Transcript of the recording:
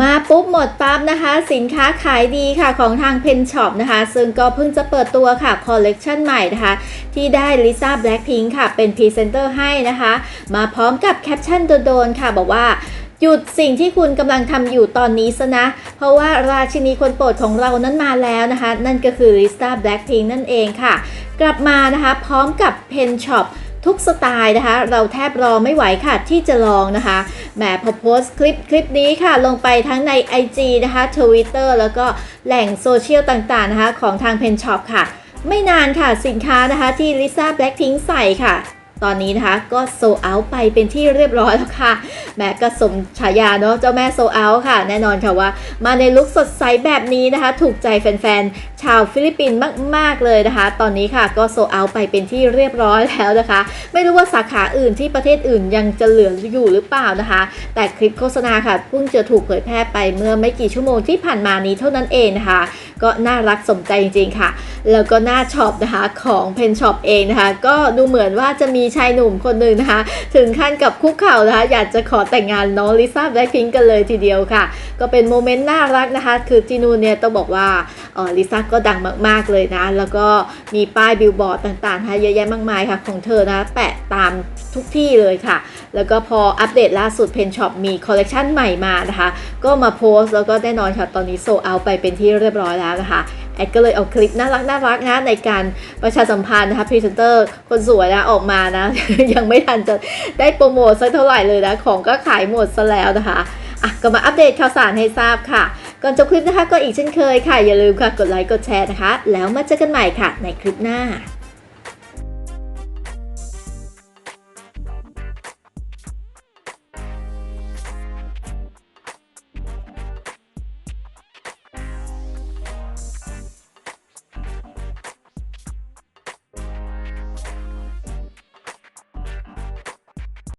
มาปุ๊บหมดปั๊บนะคะ สินค้าขายดีค่ะของทางเพนช็อปนะคะ ซึ่งก็เพิ่งจะเปิดตัวค่ะคอลเลกชันใหม่นะคะ ที่ได้ลิซ่าแบล็ k พิงค่ะ เป็นพรีเซนเตอร์ให้นะคะ มาพร้อมกับแคปชั่นโดนๆค่ะ บอกว่าหยุดสิ่งที่คุณกำลังทำอยู่ตอนนี้ซะนะ เพราะว่าราชินีคนโปรดของเรานั้นมาแล้วนะคะ นั่นก็คือลิซ่าแบล็ k พิงนั่นเองค่ะ กลับมานะคะ พร้อมกับเพนช็อป ทุกสไตล์นะคะ เราแทบรอไม่ไหวค่ะที่จะลองนะคะแหมพอโพสต์คลิปคลิปนี้ค่ะ ลงไปทั้งใน IG นะคะ Twitter แล้วก็แหล่งโซเชียลต่างๆนะคะ ของทางเพนช็อปค่ะ ไม่นานค่ะสินค้านะคะที่ลิซ่าแบล็กทิงใส่ค่ะ ตอนนี้นะคะก็โซเอาไปเป็นที่เรียบร้อยแล้วค่ะแหมก็สมฉายาเนาะเจ้าแม่โซเอาค่ะ แน่นอนค่ะว่า มาในลุคสดใสแบบนี้นะคะ ถูกใจแฟนๆ ชาวฟิลิปปินส์มาก ๆ เลยนะคะ ตอนนี้ค่ะก็โซเอาไปเป็นที่เรียบร้อยแล้วนะคะ ไม่รู้ว่าสาขาอื่นที่ประเทศอื่นยังจะเหลืออยู่หรือเปล่านะคะ แต่คลิปโฆษณาค่ะเพิ่งจะถูกเผยแพร่ไปเมื่อไม่กี่ชั่วโมงที่ผ่านมานี้เท่านั้นเองนะคะ ก็น่ารักสมใจจริงๆค่ะ แล้วก็หน้าช็อปนะคะของเพนช็อปเองนะคะ ก็ดูเหมือนว่าจะมีชายหนุ่มคนหนึ่งนะคะ ถึงขั้นกับคุกเข่านะคะ อยากจะขอแต่งงานน้องลิซ่าแบล็คพิงกันเลยทีเดียวค่ะ ก็เป็นโมเมนต์น่ารักนะคะ คือที่นู่นเนี่ยต้องบอกว่าออลิซ่าก็ดังมาก ๆ เลยนะ แล้วก็มีป้ายบิลบอร์ดต่างๆนะคะเยอะแยะมากมายค่ะของเธอนะ แปะตามทุกที่เลยค่ะ แล้วก็พออัปเดตล่าสุดเพนช็อปมีคอลเลกชันใหม่มานะคะ ก็มาโพสต์แล้วก็แน่นอนค่ะ ตอนนี้โซเอาไปเป็นที่เรียบร้อยแล้วนะคะ แอดก็เลยเอาคลิปน่ารักน่ารักนะในการประชาสัมพันธ์นะคะพรีเซนเตอร์คนสวยนะออกมานะ ยังไม่ทันจะได้โปรโมทสักเท่าไหร่เลยนะ ของก็ขายหมดซะแล้วนะคะอะก็มาอัปเดตข่าวสารให้ทราบค่ะ ก่อนจบคลิปนะคะก็อีกเช่นเคยค่ะ อย่าลืมค่ะกดไลค์กดแชร์นะคะ แล้วมาเจอกันใหม่ค่ะในคลิปหน้า